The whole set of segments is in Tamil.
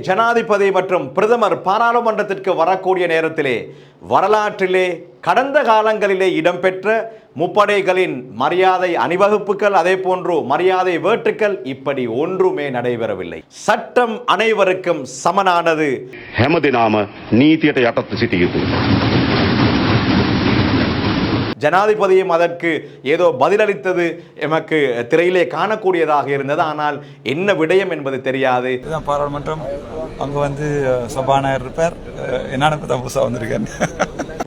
ஜனாதிபதி மற்றும் பிரதமர் பாராளுமன்றத்திற்கு வரக்கூடிய நேரத்திலே வரலாற்றிலே கடந்த காலங்களிலே இடம்பெற்ற முப்படைகளின் மரியாதை அணிவகுப்புகள் அதே போன்று மரியாதை வேட்டுக்கள் இப்படி ஒன்றுமே நடைபெறவில்லை. சட்டம் அனைவருக்கும் சமனானது. ஹெமதினாம நீதியத்தை ஜனாதிபதியும் அதற்கு ஏதோ பதிலளித்தது எமக்கு திரையிலே காணக்கூடியதாக இருந்தது. ஆனால் என்ன விடயம் என்பது தெரியாது. இதுதான் பாராளுமன்றம். அங்கே வந்து சபாநாயகர் இருப்பார். என்னன்னு தான் புதுசாக வந்திருக்கேன்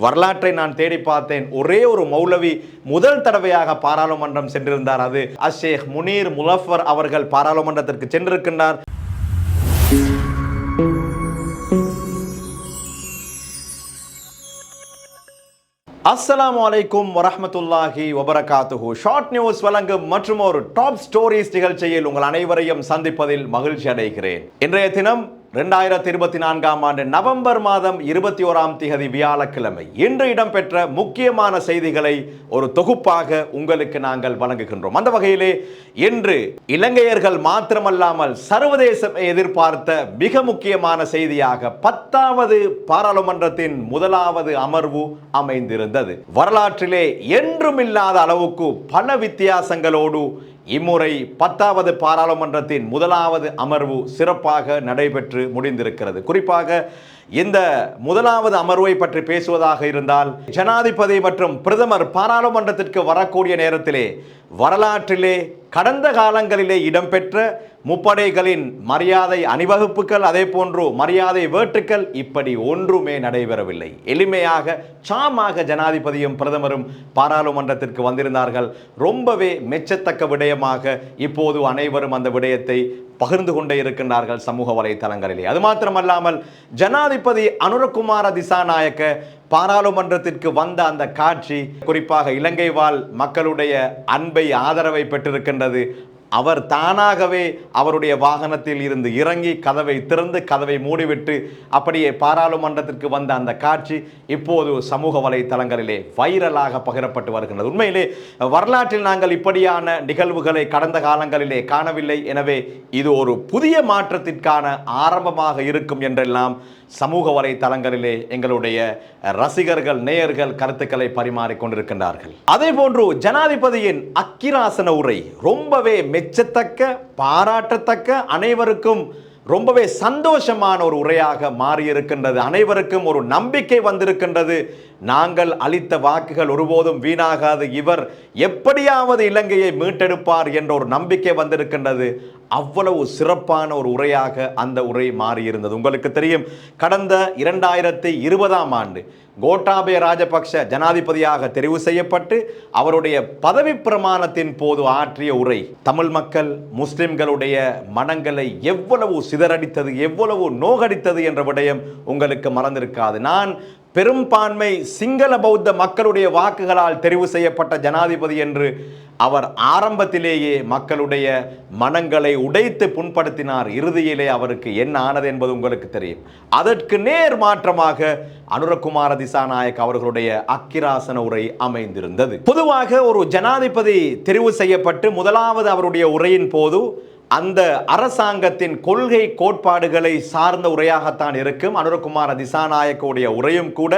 வரலாற்றை நான் தேடி பார்த்தேன். ஒரே ஒரு மௌலவி முதல் தடவையாக பாராளுமன்றம் சென்றிருந்தார். அது அஷேக் முனீர் முலஃபர் அவர்கள் பாராளுமன்றத்திற்கு சென்றிருக்கின்றார். அஸ்லாம் அலைக்கும் வரமத்துல்லாஹி வபரகாத்துஹு. ஷார்ட் நியூஸ் வழங்கும் மற்றும் ஒரு டாப் ஸ்டோரிஸ் நிகழ்ச்சியில் உங்கள் அனைவரையும் சந்திப்பதில் மகிழ்ச்சி அடைகிறேன். இன்றைய தினம் ரெண்டாயிரத்தி இருபத்தி நான்காம் ஆண்டு நவம்பர் மாதம் இருபத்தி ஓராம் திகதி வியாழக்கிழமை இன்று இடம்பெற்ற முக்கியமான செய்திகளை ஒரு தொகுப்பாக உங்களுக்கு நாங்கள் வழங்குகின்றோம். அந்த வகையிலே இன்று இலங்கையர்கள் மாத்திரமல்லாமல் சர்வதேசம் எதிர்பார்த்த மிக முக்கியமான செய்தியாக பத்தாவது பாராளுமன்றத்தின் முதலாவது அமர்வு அமைந்திருந்தது. வரலாற்றிலே என்றுமில்லாத அளவுக்கு பல வித்தியாசங்களோடு இம்முறை பத்தாவது பாராளுமன்றத்தின் முதலாவது அமர்வு சிறப்பாக நடைபெற்று முடிந்திருக்கிறது. குறிப்பாக இந்த முதலாவது அமர்வை பற்றி பேசுவதாக இருந்தால் ஜனாதிபதி மற்றும் பிரதமர் பாராளுமன்றத்திற்கு வரக்கூடிய நேரத்திலே வரலாற்றிலே கடந்த காலங்களிலே இடம்பெற்ற முப்படைகளின் மரியாதை அணிவகுப்புகள் அதே போன்று மரியாதை வேட்டுக்கள் இப்படி ஒன்றுமே நடைபெறவில்லை. எளிமையாக சாமாக ஜனாதிபதியும் பிரதமரும் பாராளுமன்றத்திற்கு வந்திருந்தார்கள். ரொம்பவே மெச்சத்தக்க விடயமாக இப்போது அனைவரும் அந்த விடயத்தை பகிர்ந்து கொண்டே இருக்கின்றார்கள் சமூக வலைதளங்களிலே அது மாத்திரமல்லாமல் ஜனாதிபதி அனுரகுமார திசாநாயக்க பாராளுமன்றத்திற்கு வந்த அந்த காட்சி குறிப்பாக இலங்கை வாழ் மக்களுடைய அன்பை ஆதரவை பெற்றிருக்கின்றது. அவர் தானாகவே அவருடைய வாகனத்தில் இருந்து இறங்கி கதவை திறந்து கதவை மூடிவிட்டு அப்படியே பாராளுமன்றத்திற்கு வந்த அந்த காட்சி இப்போது சமூக வலைத்தளங்களிலே வைரலாக பகிரப்பட்டு வருகின்றது. உண்மையிலே வரலாற்றில் நாங்கள் இப்படியான நிகழ்வுகளை கடந்த காலங்களிலே காணவில்லை. எனவே இது ஒரு புதிய மாற்றத்திற்கான ஆரம்பமாக இருக்கும் என்றெல்லாம் சமூக வலைதளங்களிலே எங்களுடைய ரசிகர்கள் நேயர்கள் கருத்துக்களை பரிமாறிக்கொண்டிருக்கின்றார்கள் அதே போன்று ஜனாதிபதியின் அக்கிராசன உரை ரொம்பவே மெச்சத்தக்க பாராட்டத்தக்க அனைவருக்கும் ரொம்பவே சந்தோஷமான ஒரு உரையாக மாறியிருக்கின்றது. அனைவருக்கும் ஒரு நம்பிக்கை வந்திருக்கின்றது. நாங்கள் அளித்த வாக்குகள் ஒருபோதும் வீணாகாது. இவர் எப்படியாவது இலங்கையை மீட்டெடுப்பார் என்ற ஒரு நம்பிக்கை வந்திருக்கின்றது. அவ்வளவு சிறப்பான ஒரு உரையாக அந்த உரை மாறியிருந்தது. உங்களுக்கு தெரியும் கடந்த இரண்டாயிரத்தி இருபதாம் ஆண்டு கோட்டாபய ராஜபக்ஷ ஜனாதிபதியாக தெரிவு செய்யப்பட்டு அவருடைய பதவி பிரமாணத்தின் போது ஆற்றிய உரை தமிழ் மக்கள் முஸ்லிம்களுடைய மனங்களை எவ்வளவு சிதறடித்தது எவ்வளவு நோகடித்தது என்ற விடயம் உங்களுக்கு மறந்திருக்காது. நான் பெரும்பான்மை சிங்கள பௌத்த மக்களுடைய வாக்குகளால் தெரிவு செய்யப்பட்ட ஜனாதிபதி என்று அவர் ஆரம்பத்திலேயே மக்களுடைய மனங்களை உடைத்து புண்படுத்தினார். இறுதியிலே அவருக்கு என்ன ஆனது என்பது உங்களுக்கு தெரியும். அதற்கு நேர் மாற்றமாக அனுரகுமார திசாநாயக் அவர்களுடைய அக்கிராசன உரை அமைந்திருந்தது. பொதுவாக ஒரு ஜனாதிபதி தெரிவு செய்யப்பட்டு முதலாவது அவருடைய உரையின் போது அந்த அரசாங்கத்தின் கொள்கை கோட்பாடுகளை சார்ந்த உரையாகத்தான் இருக்கும். அனுரகுமார திசாநாயக்கோடைய உரையும் கூட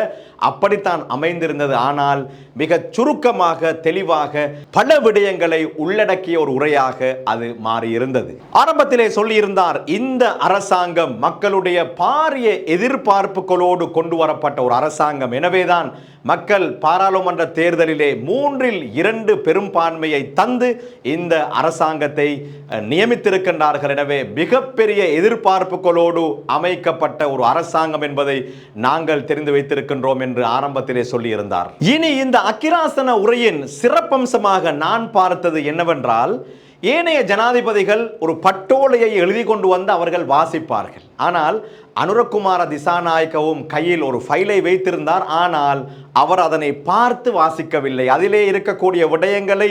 அப்படித்தான் அமைந்திருந்தது. ஆனால் மிக சுருக்கமாக தெளிவாக பல விடயங்களை உள்ளடக்கிய ஒரு உரையாக அது மாறியிருந்தது. ஆரம்பத்திலே சொல்லியிருந்தார் இந்த அரசாங்கம் மக்களுடைய பாரிய எதிர்பார்ப்புகளோடு கொண்டு வரப்பட்ட ஒரு அரசாங்கம். எனவேதான் மக்கள் பாராளுமன்ற தேர்தலிலே மூன்றில் இரண்டு பெரும்பான்மையை தந்து இந்த அரசாங்கத்தை நியமித்திருக்கின்றார்கள். எனவே மிகப்பெரிய எதிர்பார்ப்புகளோடு அமைக்கப்பட்ட ஒரு அரசாங்கம் என்பதை நாங்கள் தெரிந்து வைத்திருக்கின்றோம் என்று ஆரம்பத்திலே சொல்லியிருந்தார். இனி இந்த அக்கிராசன உரையின் சிறப்பம்சமாக நான் பார்த்தது என்னவென்றால் ஏனைய ஜனாதிபதிகள் ஒரு பட்டோலையை எழுதி கொண்டு வந்து அவர்கள் வாசிப்பார்கள். ஆனால் அனுரகுமார திசாநாயக்கவும் கையில் ஒரு ஃபைலை வைத்திருந்தார். ஆனால் அவர் அதனை பார்த்து வாசிக்கவில்லை. அதிலே இருக்கக்கூடிய விடயங்களை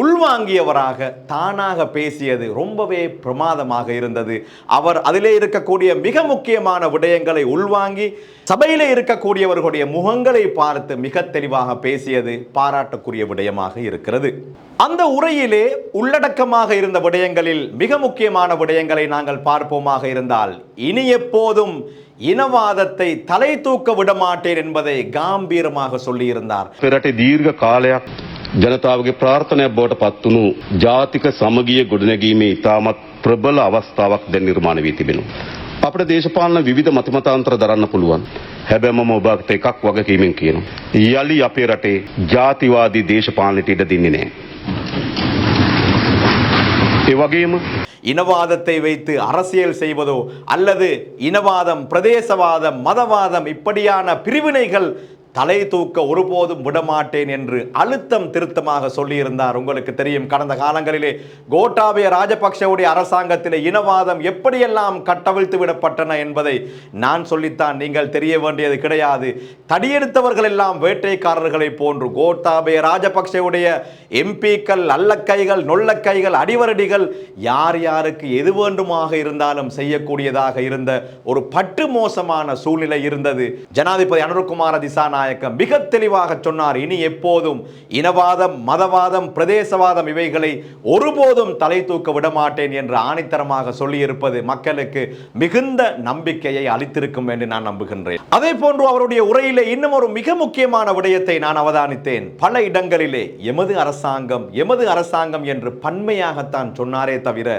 உள்வாங்கியவராக தானாக பேசியது ரொம்பவே பிரமாதமாக இருந்தது. அவர் அதிலே இருக்கக்கூடிய மிக முக்கியமான விடயங்களை உள்வாங்கி சபையிலே இருக்கக்கூடியவர்களுடைய முகங்களை பார்த்து மிக தெளிவாக பேசியது பாராட்டக்கூடிய விடயமாக இருக்கிறது. அந்த உரையிலே உள்ளடக்கமாக இருந்த விடயங்களில் மிக முக்கியமான விடயங்களை நாங்கள் பார்ப்போமாக இருந்தால் இனி எப்போதும் இனவாதத்தை தலை தூக்க விடமாட்டேன் என்பதை காம்பீரமாக சொல்லியிருந்தார் පෙරට දීර්ඝ කාලයක් ජනතාවගේ ප්‍රාර්ථනයක් බවට පත්වුණු ජාතික සමගිය ගොඩනැගීමේ ඉතාමත් ප්‍රබල අවස්ථාවක් දැන් නිර්මාණ වී තිබෙනවා. අපට දේශපාලන විවිධ මතමතාන්තර දරන්න පුළුවන්. හැබැයි මම ඔබට එකක් වගකීමෙන් කියනවා. යලි අපේ රටේ ජාතිවාදී දේශපාලනයට ඉඩ දෙන්නේ නැහැ. ඒ වගේම இனவாதத்தை வைத்து அரசியல் செய்வதோ அல்லது இனவாதம் பிரதேசவாதம் மதவாதம் இப்படியான பிரிவினைகள் தலை தூக்க ஒருபோதும் விடமாட்டேன் என்று அழுத்தம் திருத்தமாக சொல்லியிருந்தார். உங்களுக்கு தெரியும் கடந்த காலங்களிலே கோட்டாபய ராஜபக்ஷவுடைய அரசாங்கத்திலே இனவாதம் எப்படியெல்லாம் கட்டவிழ்த்து விடப்பட்டன என்பதை நான் சொல்லித்தான். நீங்கள் தெரிய வேண்டியது கிடையாது. தடியெடுத்தவர்கள் எல்லாம் வேட்டைக்காரர்களை போன்று கோட்டாபய ராஜபக்ஷவுடைய எம்பிக்கள் அல்லக்கைகள் நொல்லக்கைகள் அடிவரடிகள் யார் யாருக்கு எது வேண்டுமாக இருந்தாலும் செய்யக்கூடியதாக இருந்த ஒரு பட்டு மோசமான சூழ்நிலை இருந்தது. ஜனாதிபதி அனுர்குமார திசாநாயக்க மிக தெளிவாக சொன்னார். இனி எப்போதும் இனவாதம் மதவாதம் பிரதேசவாதம் இவைகளை ஒருபோதும் தலை தூக்க விடமாட்டேன் என்று ஆணித்தரமாக சொல்லியிருப்பது மக்களுக்கு மிகுந்த நம்பிக்கையை அளித்திருக்கும் என்று நான் நம்புகின்றேன். அதே போன்று அவருடைய உரையிலே இன்னும் ஒரு மிக முக்கியமான விடயத்தை நான் அவதானித்தேன். பல இடங்களிலே எமது அரசாங்கம் எமது அரசாங்கம் என்று பன்மையாகத்தான் சொன்னாரே தவிர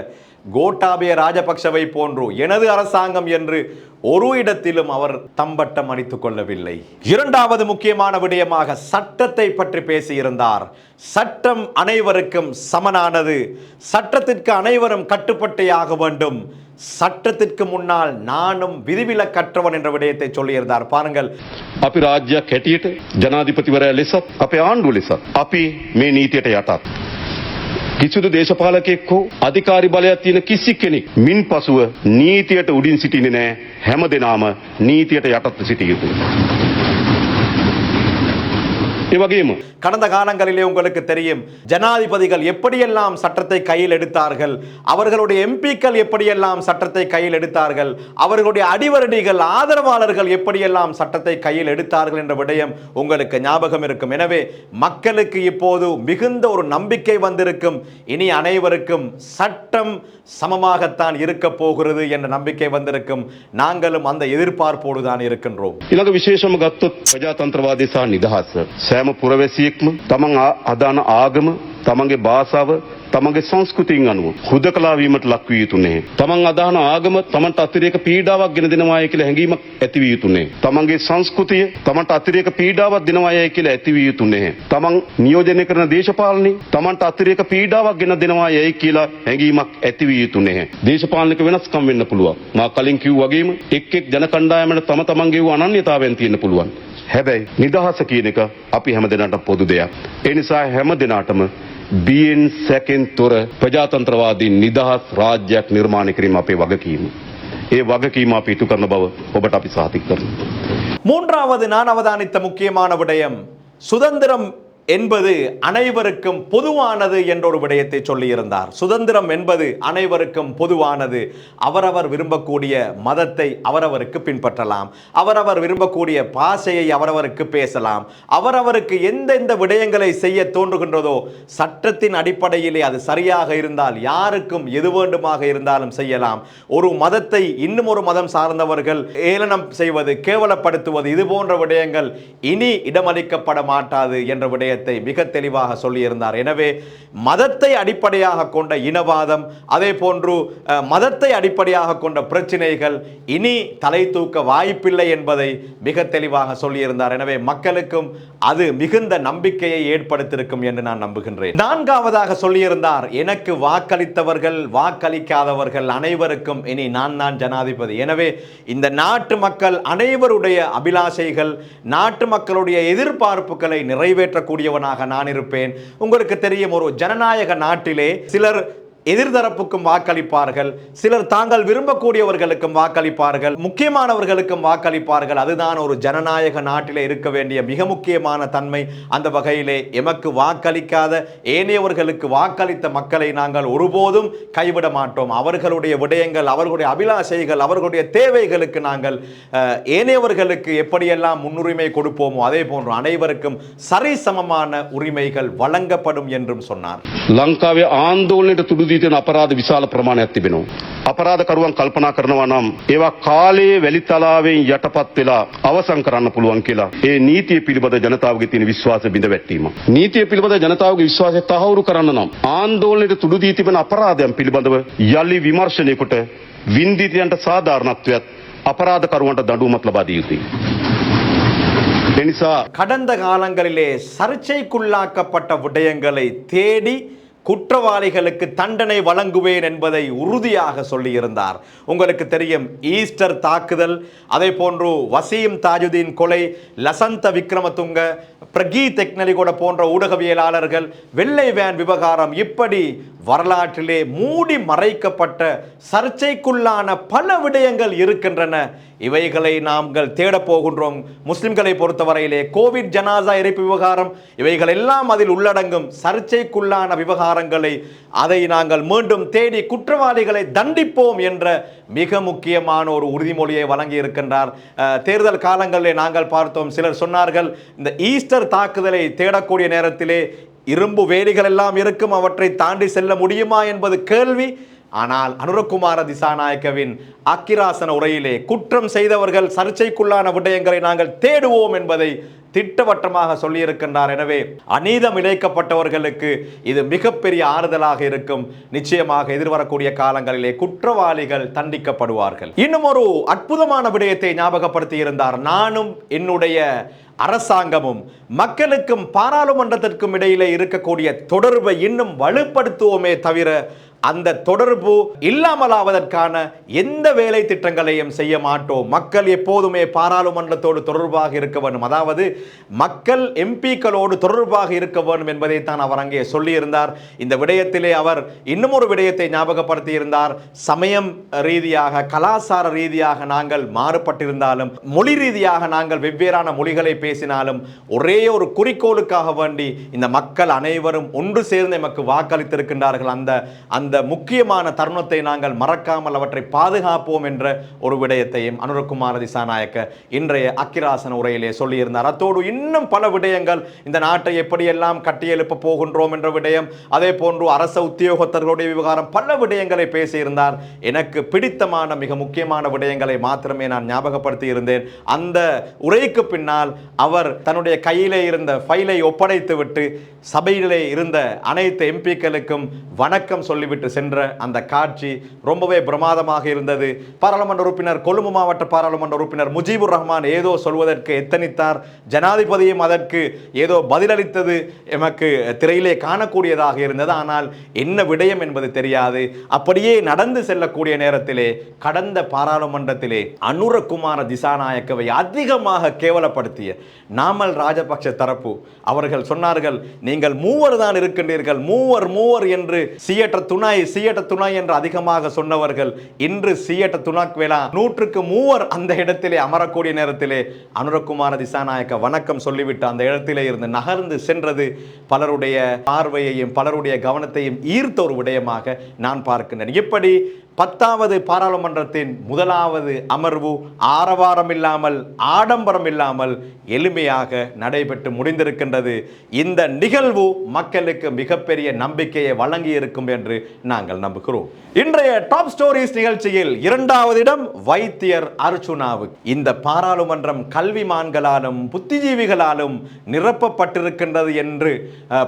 கோட்டாபய ராஜபக்சவை போன்று எனது அரசாங்கம் என்று ஒரு இடத்திலும் அவர் தம்பட்டம் அடித்துக் கொள்ளவில்லை. இரண்டாவது முக்கியமான விடயமாக சட்டத்தை பற்றி பேசியிருந்தார். சட்டம் அனைவருக்கும் சமனானது. சட்டத்திற்கு அனைவரும் கட்டுப்பட்டே ஆக வேண்டும். சட்டத்திற்கு முன்னால் நானும் விதிவிலக்கற்றவன் என்ற விடயத்தை சொல்லியிருந்தார். பாருங்கள். அப்பி ராஜ்ய கெட்டியிட்டு ஜனாதிபதி வர லிசத் அப்பே ஆண்டு லிசத் அப்பி மே நீத்தியிட்ட யாட்டார் කිසිදු දේශපාලකෙක් හෝ අධිකාරි බලයක් තියෙන කිසි කෙනෙක් මින් පසුව නීතියට උඩින් සිටින්නේ නෑ හැම දෙනාම නීතියට යටත්ව සිටිය යුතුයි. இவ்வகையும். கடந்த காலங்களிலே உங்களுக்கு தெரியும் ஜனாதிபதிகள் எப்படியெல்லாம் சட்டத்தை கையில் எடுத்தார்கள் அவர்களுடைய எம்பிக்கள் எப்படியெல்லாம் சட்டத்தை கையில் எடுத்தார்கள் அவர்களுடைய அடிவரடிகள் ஆதரவாளர்கள் எப்படியெல்லாம் சட்டத்தை கையில் எடுத்தார்கள் என்ற விடயம் உங்களுக்கு ஞாபகம் இருக்கும். எனவே மக்களுக்கு இப்போது மிகுந்த ஒரு நம்பிக்கை வந்திருக்கும். இனி அனைவருக்கும் சட்டம் சமமாகத்தான் இருக்க போகிறது என்ற நம்பிக்கை வந்திருக்கும். நாங்களும் அந்த எதிர்பார்ப்போடு தான் இருக்கின்றோம். இலக விசேஷம் பிரஜாதந்திரவாதி சா நிதாஸ் සෑම පුරවැසියෙක්ම තමන් ආ- අදාන ආගම තමන්ගේ භාෂාව තමන්ගේ සංස්කෘතියෙන් අනුව හුදකලා වීමට ලක් විය යුතු නැහැ. තමන් අදහන ආගම තමන්ට අතිරේක පීඩාවක් ගෙන දෙනවායි කියලා හැඟීමක් ඇති විය යුතු නැහැ. තමන්ගේ සංස්කෘතිය තමන්ට අතිරේක පීඩාවක් දෙනවායි කියලා ඇති විය යුතු නැහැ. තමන් නියෝජනය කරන දේශපාලනය තමන්ට අතිරේක පීඩාවක් ගෙන දෙනවායි කියලා හැඟීමක් ඇති විය යුතු නැහැ. දේශපාලනික වෙනස්කම් වෙන්න පුළුවන්. මා කලින් කිව්ව වගේම එක් එක් ජන කණ්ඩායමට තම තමන්ගේ වූ අනන්‍යතාවයන් තියෙන්න පුළුවන්. හැබැයි නිදහස කියන එක අපි හැම දෙනාට පොදු දෙයක්. ඒ නිසා හැම දෙනාටම බියෙන් සැකෙන් තොර ප්‍රජාතන්ත්‍රවාදී නිදහස් රාජ්‍යයක් නිර්මාණය කිරීම අපේ වගකීම. ඒ වගකීම අපි ඉටු කරන බව ඔබට අපි සාතික කරනවා. மூன்றாவது நான் அவதானித்த முக்கியமான விடயம் சுதந்திரம் என்பது அனைவருக்கும் பொதுவானது என்ற ஒரு விடயத்தை சொல்லியிருந்தார். சுதந்திரம் என்பது அனைவருக்கும் பொதுவானது. அவரவர் விரும்பக்கூடிய மதத்தை அவரவருக்கு பின்பற்றலாம். அவரவர் விரும்பக்கூடிய பாஷையை அவரவருக்கு பேசலாம். அவரவருக்கு எந்தெந்த விடயங்களை செய்ய தோன்றுகின்றதோ சட்டத்தின் அடிப்படையிலே அது சரியாக இருந்தால் யாருக்கும் எது வேண்டுமாக இருந்தாலும் செய்யலாம். ஒரு மதத்தை இன்னும் ஒரு மதம் சார்ந்தவர்கள் ஏளனம் செய்வது கேவலப்படுத்துவது இது போன்ற விடயங்கள் இனி இடமளிக்கப்பட மாட்டாது என்ற விடயத்தை விஷயத்தை மிக தெளிவாக சொல்லியிருந்தார். எனவே மதத்தை அடிப்படையாக கொண்ட இனவாதம் அதே போன்று மதத்தை அடிப்படையாக கொண்ட பிரச்சினைகள் இனி தலை தூக்க வாய்ப்பில்லை என்பதை மிக தெளிவாக சொல்லியிருந்தார். எனவே மக்களுக்கும் அது மிகுந்த நம்பிக்கையை ஏற்படுத்தியிருக்கும் என்று நான் நம்புகின்றேன். நான்காவதாக சொல்லியிருந்தார் எனக்கு வாக்களித்தவர்கள் வாக்களிக்காதவர்கள் அனைவருக்கும் இனி நான் தான் ஜனாதிபதி. எனவே இந்த நாட்டு மக்கள் அனைவருடைய அபிலாஷைகள் நாட்டு மக்களுடைய எதிர்பார்ப்புகளை நிறைவேற்றக்கூடிய கூடியவனாக நான் இருப்பேன் உங்களுக்கு தெரியும் ஒரு ஜனநாயக நாட்டிலே சிலர் எதிர்தரப்புக்கும் வாக்களிப்பார்கள். சிலர் தாங்கள் விரும்பக்கூடியவர்களுக்கும் வாக்களிப்பார்கள். முக்கியமானவர்களுக்கும் வாக்களிப்பார்கள். அதுதான் ஒரு ஜனநாயக நாட்டிலே இருக்க வேண்டிய மிக முக்கியமான தன்மை. அந்த வகையிலே எமக்கு வாக்களிக்காத ஏனையவர்களுக்கு வாக்களித்த மக்களை நாங்கள் ஒருபோதும் கைவிட மாட்டோம். அவர்களுடைய விடயங்கள் அவர்களுடைய அபிலாஷைகள் அவர்களுடைய தேவைகளுக்கு நாங்கள் ஏனையவர்களுக்கு எப்படியெல்லாம் முன்னுரிமை கொடுப்போமோ அதே போன்று அனைவருக்கும் சரிசமமான உரிமைகள் வழங்கப்படும் என்றும் சொன்னார். லங்காவை ஆந்தோலனிட துடுதி දී තියෙන අපරාධ විශාල ප්‍රමාණයක් තිබෙනවා. අපරාධකරුවන් කල්පනා කරනවා නම් ඒවා කාලයේ වැලිතලාවෙන් යටපත් වෙලා අවසන් කරන්න පුළුවන් කියලා. ඒ නීතිය පිළිබඳ ජනතාවගේ තියෙන විශ්වාසය බිඳ වැටීම. නීතිය පිළිබඳ ජනතාවගේ විශ්වාසය තහවුරු කරන්න නම් ආන්දෝලනයට තුඩු දී තිබෙන අපරාධයන් පිළිබඳව යලි විමර්ශනය කොට වින්දිතයන්ට සාධාරණත්වයත් අපරාධකරුවන්ට දඬුවමක් ලබා දිය යුතුයි. එනිසා கடந்த காலங்களிலே சர்ச்சைக்குள்ளாக்கப்பட்ட விடயங்களை தேடி குற்றவாளிகளுக்கு தண்டனை வழங்குவேன் என்பதை உறுதியாக சொல்லியிருந்தார். உங்களுக்கு தெரியும் ஈஸ்டர் தாக்குதல் அதே போன்று வசீம் தாஜுதீன் கொலை லசந்த விக்ரமதுங்க பிரகி தெக்னலிகோட போன்ற ஊடகவியலாளர்கள் வெள்ளை வேன் விவகாரம் இப்படி வரலாற்றிலே மூடி மறைக்கப்பட்ட சர்ச்சைக்குள்ளான பல விடயங்கள் இருக்கின்றன. இவைகளை நாங்கள் தேடப் போகின்றோம். முஸ்லிம்களை பொறுத்தவரையிலே கோவிட் ஜனாசா எரிப்பு விவகாரம் இவைகள் எல்லாம் அதில் உள்ளடங்கும் சர்ச்சைக்குள்ளான விவகாரங்களை அதை நாங்கள் மீண்டும் தேடி குற்றவாளிகளை தண்டிப்போம் என்ற மிக முக்கியமான ஒரு உறுதிமொழியை வழங்கி இருக்கின்றார் தேர்தல் காலங்களிலே நாங்கள் பார்த்தோம். சிலர் சொன்னார்கள் இந்த ஈஸ்டர் தாக்குதலை தேடக்கூடிய நேரத்திலே இரும்பு வேலிகள் எல்லாம் இருக்கும் அவற்றை தாண்டி செல்ல முடியுமா என்பது கேள்வி. ஆனால் அனுரகுமார திசாநாயக்கவின் அக்கிராசன உரையிலே குற்றம் செய்தவர்கள் சர்ச்சைக்குள்ளான விடயங்களை நாங்கள் தேடுவோம் என்பதை திட்டவட்டமாக சொல்லியிருக்கின்றார். எனவே அநீதம் இழைக்கப்பட்டவர்களுக்கு இது மிகப்பெரிய ஆறுதலாக இருக்கும். நிச்சயமாக எதிர்வரக்கூடிய காலங்களிலே குற்றவாளிகள் தண்டிக்கப்படுவார்கள். இன்னும் ஒரு அற்புதமான விடயத்தை ஞாபகப்படுத்தி இருந்தார் நானும் என்னுடைய அரசாங்கமும் மக்களுக்கும் பாராளுமன்றத்திற்கும் இடையிலே இருக்கக்கூடிய தொடர்பை இன்னும் வலுப்படுத்துவோமே தவிர அந்த தொடர்பு இல்லாமலாவதற்கான எந்த வேலை திட்டங்களையும் செய்ய மாட்டோம். மக்கள் எப்போதுமே பாராளுமன்றத்தோடு தொடர்பாக இருக்க வேண்டும். அதாவது மக்கள் எம்பிக்களோடு தொடர்பாக இருக்க வேண்டும் என்பதை தான் அவர் அங்கே சொல்லியிருந்தார். இந்த விடயத்திலே அவர் இன்னும் ஒரு விடயத்தை ஞாபகப்படுத்தியிருந்தார். சமயம் ரீதியாக கலாசார ரீதியாக நாங்கள் மாறுபட்டிருந்தாலும் மொழி ரீதியாக நாங்கள் வெவ்வேறான மொழிகளை பேசினாலும் ஒரே ஒரு குறிக்கோளுக்காக வேண்டி இந்த மக்கள் அனைவரும் ஒன்று சேர்ந்து எமக்கு வாக்களித்திருக்கின்றார்கள். அந்த அந்த முக்கியமான தருணத்தை நாங்கள் மறக்காமல் அவற்றை பாதுகாப்போம் என்ற ஒரு விடயத்தையும் அனுரகுமார திசாநாயக்க இன்றைய அக்கிராசன உரையிலே சொல்லியிருந்தார். அத்தோடு அதோடு இன்னும் பல விடயங்கள். இந்த நாட்டை எப்படியெல்லாம் கட்டியெழுப்ப போகின்றோம் என்ற விடயம் அதே போன்று அரச உத்தியோகத்தர்களுடைய விவகாரம் பல விடயங்களை பேசியிருந்தார். எனக்கு பிடித்தமான மிக முக்கியமான விடயங்களை மாத்திரமே நான் ஞாபகப்படுத்தி இருந்தேன் அந்த உரைக்கு பின்னால் அவர் தன்னுடைய கையிலே இருந்த ஃபைலை ஒப்படைத்து விட்டு சபையிலே இருந்த அனைத்து எம்பிக்களுக்கும் வணக்கம் சொல்லிவிட்டு சென்ற அந்த காட்சி ரொம்பவே பிரமாதமாக இருந்தது. பாராளுமன்ற உறுப்பினர் கொழும்பு மாவட்ட பாராளுமன்ற உறுப்பினர் முஜீபுர் ரஹ்மான் ஏதோ சொல்வதற்கு எத்தனித்தார். ஜனாதிபதியும் அதற்கு ஏதோ பதிலளித்தது எமக்கு திரையிலே காணக்கூடியதாக இருந்தது. ஆனால் என்ன விடயம் என்பது தெரியாது. அப்படியே நடந்து செல்லக்கூடிய நேரத்திலே கடந்த பாராளுமன்றத்திலே அனுரகுமார திசாநாயக்கவை அதிகமாக கேவலப்படுத்திய நாமல் ராஜபக்ஷ தரப்பு அவர்கள் சொன்னார்கள் நீங்கள் மூவர் தான் இருக்கின்றீர்கள். மூவர் மூவர் என்று சியட்ட துணை சியட்ட துணை என்று அதிகமாக சொன்னவர்கள் இன்று சியட்ட துணாக் வேளா நூற்றுக்கு மூவர் அந்த இடத்திலே அமரக்கூடிய நேரத்திலே அனுரகுமார திசாநாயக்க வணக்கம் சொல்லிவிட்டு அந்த இடத்திலே இருந்து நகர்ந்து சென்றது பலருடைய பார்வையையும் பலருடைய கவனத்தையும் ஈர்த்த ஒரு விடயமாக நான் பார்க்கின்றேன். இப்படி பத்தாவது பாராளுமன்றத்தின் முதலாவது அமர்வு ஆரவாரம் இல்லாமல் ஆடம்பரம் இல்லாமல் எளிமையாக நடைபெற்று முடிந்திருக்கின்றது. இந்த நிகழ்வு மக்களுக்கு மிகப்பெரிய நம்பிக்கையை வழங்கி இருக்கும் என்று நாங்கள் நம்புகிறோம். இன்றைய டாப் ஸ்டோரிஸ் நிகழ்ச்சியில் இரண்டாவது இடம் வைத்தியர் அர்ச்சுனாவுக்கு இந்த பாராளுமன்றம் கல்விமான்களாலும் புத்தி புத்திஜீவிகளாலும் நிரப்பப்பட்டிருக்கின்றது என்று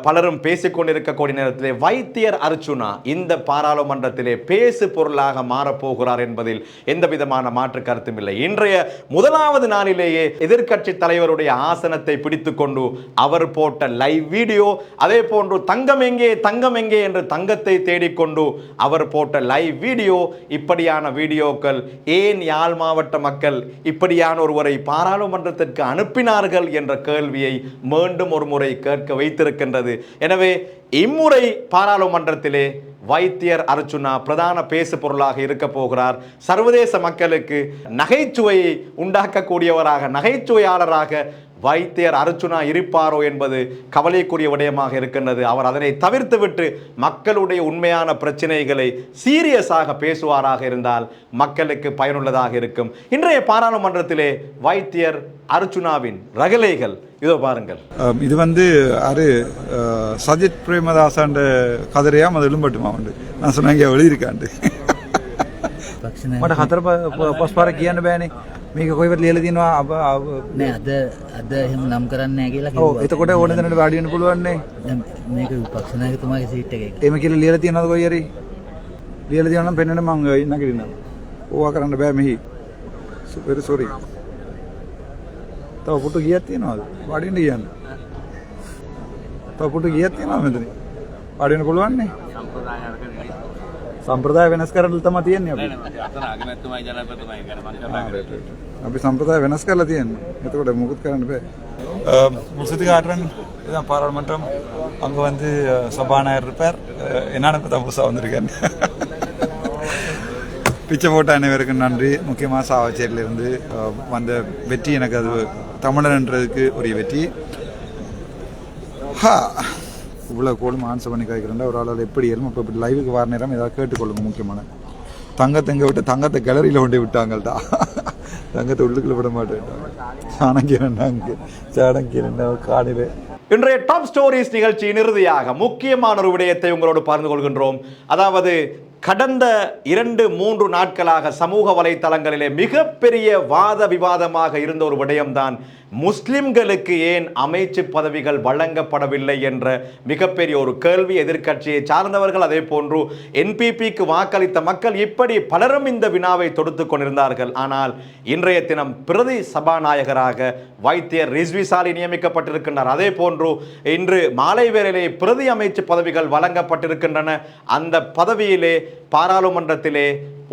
பலரும் பேசிக்கொண்டிருக்கக்கூடிய நேரத்திலே வைத்தியர் அர்ச்சுனா இந்த பாராளுமன்றத்திலே பேசு பொருளாக மாறப்போகிறார் என்பதில் எந்த விதமான மாற்று கருத்தும் இல்லை. இன்றைய முதலாவது நாளிலேயே எதிர்கட்சி தலைவருடைய ஆசனத்தை பிடித்துக்கொண்டு அவர் போட்ட லைவ் வீடியோ அதே போன்று தங்கம் எங்கே தங்கம் எங்கே என்று தங்கத்தை தேடிக்கொண்டு அவர் போட்ட லைவ் வீடியோ இப்படியான வீடியோக்கள் ஏன் யாழ் மாவட்ட மக்கள் இப்படியான ஒருவரை பாராளுமன்றத்திற்கு அனுப்பினார்கள் என்ற கேள்வியை மீண்டும் ஒரு முறை கேட்க வைத்திருக்கின்றது. எனவே இம்முறை பாராளுமன்றத்திலே வைத்தியர் அர்ஜுனா பிரதான பேசு பொருளாக இருக்க போகிறார். சர்வதேச மக்களுக்கு நகைச்சுவையை உண்டாக்கக்கூடியவராக நகைச்சுவையாளராக வைத்தியர் அர்ச்சுனா இருப்பாரோ என்பது கவலைக்குரிய விடயமாக இருக்கின்றது. அவர் அதனை தவிர்த்துவிட்டு மக்களுடைய உண்மையான பிரச்சனைகளை சீரியஸாக பேசுவாராக இருந்தால் மக்களுக்கு பயனுள்ளதாக இருக்கும். இன்றைய பாராளுமன்றத்திலே வைத்தியர் அர்ச்சுனாவின் ரகலைகள். இதோ பாருங்கள். இது வந்து அரு சஜித் பிரேமதாசாண்ட கதிரையாம் அது எழும்பட்டுமா உண்டு நான் சொன்னேன் இங்கே எழுதியிருக்காண்டு பட் ஹத்தர் பஸ்பார මේක කොයිවත් ලියලා තියෙනවා? අප නෑ අද අද එහෙම නම් කරන්න නෑ කියලා ඔව් එතකොට ඕන දෙනට වාඩි වෙන්න පුළුවන් නේ. දැන් මේක විපක්ෂ නායකතුමාගේ සීට් එක. එක. එහෙම කියලා ලියලා තියෙනවද කොයි හරි? ලියලා තියෙනවා නම් පෙන්වන්න මං නගින්න ඕවා කරන්න බෑ මෙහි. සුපර් සෝරි තව පුටු ගියක් තියනවද? වාඩි වෙන්න කියන්න තව පුටු ගියක් තියනවද මෙතන? වාඩි වෙන්න පුළුවන් නේ? සම්ප්‍රදාය වෙනස් කරලා තමයි තියෙන්නේ අපි ආ, right, right. අපි සම්ප්‍රදාය වෙනස් කරලා තියෙන්නේ. එතකොට මුකුත් කරන්න බෑ. முல்சதி காட்டுறன் இதுதான் பாராளுமன்றம் அங்கே வந்து அஹ், சபாநாயகர் இருப்பார் அஹ், என்னன்னு தான் புதுசாக வந்திருக்கேன் பிச்சை போட்ட அனைவருக்கும் நன்றி முக்கியமாக சாவச்சேரியிலிருந்து அஹ், வந்த வெற்றி எனக்கு அது தமிழன்ன்றதுக்கு ஒரு வெற்றி ஹா இவ்வளோ கோலும் ஆன்சர் பண்ணி கேட்குறேன் ஒரு ஆளால் எப்படி ஏறும்? இப்போ இப்படி லைவுக்கு வர நேரம் ஏதாவது கேட்டுக்கொள்ளுங்க முக்கியமான. தங்கத்தை இங்கே விட்டு தங்கத்தை கேலரியில் கொண்டு விட்டாங்கள்டா. தங்கத்தை உள்ளுக்குள்ள விட மாட்டேன் சாணங்கிரண்டா அங்கே சாணங்கிரண்டா காலையில் இன்றைய டாப் ஸ்டோரிஸ் நிகழ்ச்சியின் இறுதியாக முக்கியமான ஒரு விடயத்தை உங்களோடு பகிர்ந்து கொள்கின்றோம். அதாவது கடந்த இரண்டு மூன்று நாட்களாக சமூக வலைத்தளங்களிலே மிகப்பெரிய வாத விவாதமாக இருந்த ஒரு விடயம்தான் முஸ்லிம்களுக்கு ஏன் அமைச்சு பதவிகள் வழங்கப்படவில்லை என்ற மிகப்பெரிய ஒரு கேள்வி எதிர்க்கட்சியை சார்ந்தவர்கள் அதே போன்று என்பிபிக்கு வாக்களித்த மக்கள் இப்படி பலரும் இந்த வினாவை தொடுத்து கொண்டிருந்தார்கள். ஆனால் இன்றைய தினம் பிரதி சபாநாயகராக வைத்தியர் ரிஸ்விசாலி நியமிக்கப்பட்டிருக்கின்றார். அதே போன்று இன்று மாலை வேளையிலே பிரதி அமைச்சு பதவிகள் வழங்கப்பட்டிருக்கின்றன. அந்த பதவியிலே பாராளுமன்றத்திலே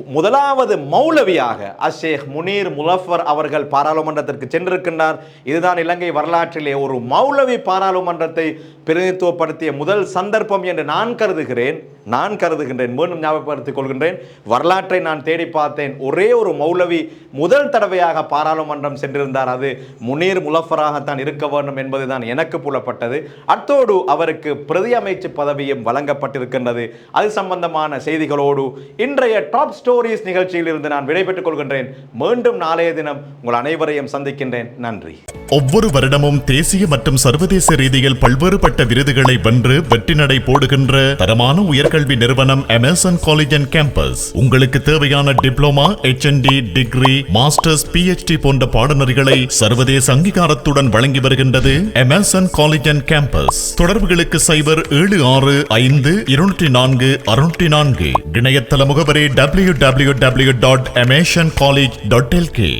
முதலாவது மௌலவியாக அஷேக் முனீர் முலஃபர் அவர்கள் பாராளுமன்றத்திற்கு சென்றிருக்கின்றார். இதுதான் இலங்கை வரலாற்றிலே ஒரு மௌலவி பாராளுமன்றத்தை பிரதிநிதித்துவப்படுத்திய முதல் சந்தர்ப்பம் என்று நான் கருதுகிறேன். நான் கருதுகின்றேன் மீண்டும் ஞாபகப்படுத்திக் கொள்கின்றேன். வரலாற்றை நான் தேடி பார்த்தேன். ஒரே ஒரு மௌலவி முதல் தடவையாக பாராளுமன்றம் சென்றிருந்தார். அது முனீர் முலஃபராகத்தான் இருக்க வேண்டும் என்பதுதான் எனக்கு புலப்பட்டது. அத்தோடு அவருக்கு பிரதி அமைச்சு பதவியும் வழங்கப்பட்டிருக்கின்றது. அது சம்பந்தமான செய்திகளோடு இன்றைய டாப் ஸ்டோரிஸ் நிகழ்ச்சியில் இருந்து நான் விடைபெற்றுக் கொள்கின்றேன். மீண்டும் நாளைய தினம் உங்கள் அனைவரையும் சந்திக்கின்றேன். நன்றி. ஒவ்வொரு வருடமும் தேசிய மற்றும் சர்வதேச ரீதியில் பல்வேறுபட்ட விருதுகளை வென்று வெற்றி நடை போடுகின்ற தரமான உயர்கல்வி நிறுவனம் அமேசன் காலேஜ் அண்ட் கேம்பஸ் உங்களுக்கு தேவையான diploma HND degree masters PhD போன்ற பாடநெறிகளை சர்வதேச அங்கீகாரத்துடன் வழங்கி வருகின்றது அமேசன் காலேஜ் அண்ட் கேம்பஸ் தொடர்புகளுக்கு சைபர் ஏழு ஆறு ஐந்து இருநூற்றி நான்கு அறுநூற்றி நான்கு. இணையதள முகவரி W W W dot emation college dot LK